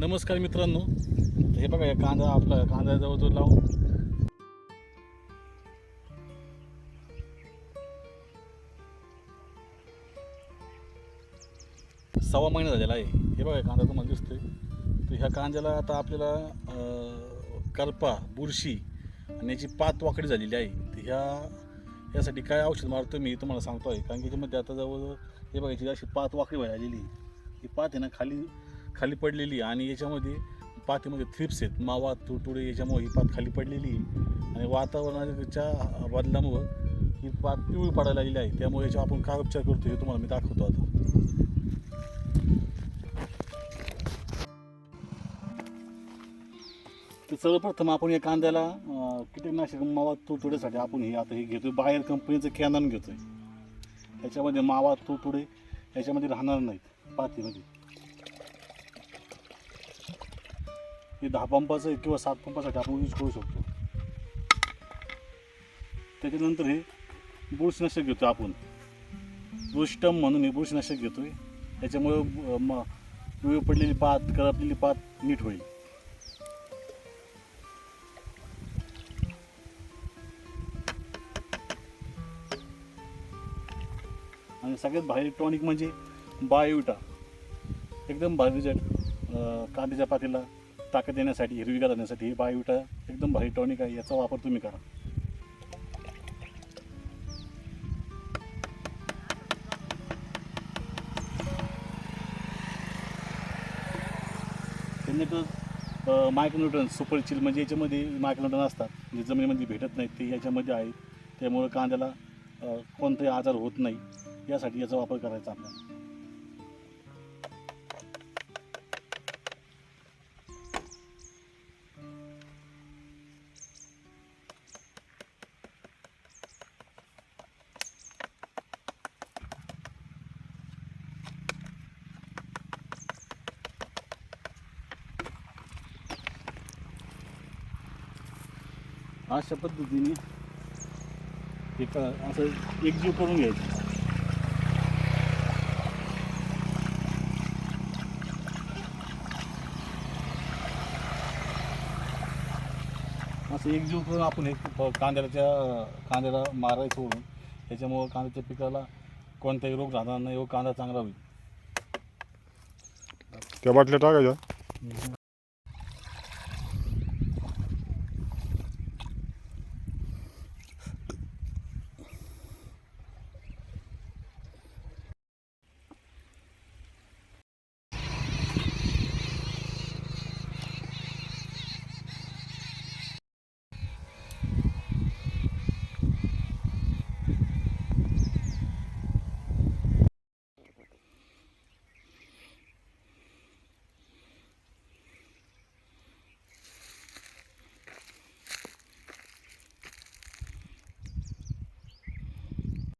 नमस्कार मित्रांनो. हे बघा या कांदा आपला कांदा जवळ लावून. सव्वा महिना झालेला आहे. हे बघा कांदा तुम्हाला दिसतोय. तर ह्या कांद्याला आता आपल्याला कल्पा करपा बुरशी आणि याची पात वाकडी झालेली आहे. तर ह्या यासाठी काय औषध मारतो मी तुम्हाला सांगतो आहे कारण की याच्यामध्ये आता जवळ हे बघा याची अशी पात वाकडी व्हायला आलेली आहे. ही पात आहे ना खाली खाली पडलेली आहे आणि याच्यामध्ये पातीमध्ये थ्रिप्स आहेत. मावा तुडतुडे याच्यामुळे ही पात खाली पडलेली आहे. आणि वातावरणाच्या बदलामुळं ही पात पिवळी पडायला लागलेली आहे. त्यामुळे याच्यावर आपण काय उपचार करतो हे तुम्हाला मी दाखवतो आता. तर सर्वप्रथम आपण या कांद्याला कीटकनाशक मावा तुडतुड्यासाठी आपण हे आता हे घेतोय. बाहेर कंपनीचं कॅनन घेतोय. याच्यामध्ये मावा तुडतुडे याच्यामध्ये राहणार नाहीत पातीमध्ये. हे दहा पंपाचं किंवा सात पंपासाठी आपण यूज करू शकतो. त्याच्यानंतर हे बुरशीनाशक घेतो आपण. बुरस्टम म्हणून हे बुरशीनाशक घेतोय. त्याच्यामुळे म- पिवळी पडलेली पात करपलेली पात नीट होईल. आणि सगळ्यात भारी टॉनिक म्हणजे बायोटा एकदम भारी रिझल्ट कांद्याच्या पातीला. ताकद देण्यासाठी हिरवीगार देण्यासाठी हे बायोविटा एकदम भारी टॉनिक आहे याचा वापर तुम्ही करा. त्यानंतर मायक्रोन्यूटन सुपर चिल म्हणजे याच्यामध्ये मायक्रोन्यूटन असतात. जे जमिनीमध्ये भेटत नाहीत ते याच्यामध्ये आहे त्यामुळं कांद्याला कोणताही आजार होत नाही. यासाठी याचा वापर करायचा आपल्याला. अशा पद्धतीने एक असं एकजीव करून घ्यायचं. असं एकजीव करून आपण हे प- कांद्याच्या कांद्याला मारायचं सोडून त्याच्यामुळं कांद्याच्या पिकाला कोणताही रोग राहणार नाही व कांदा चांगला होईल. त्या बाटल्या टाकायच्या?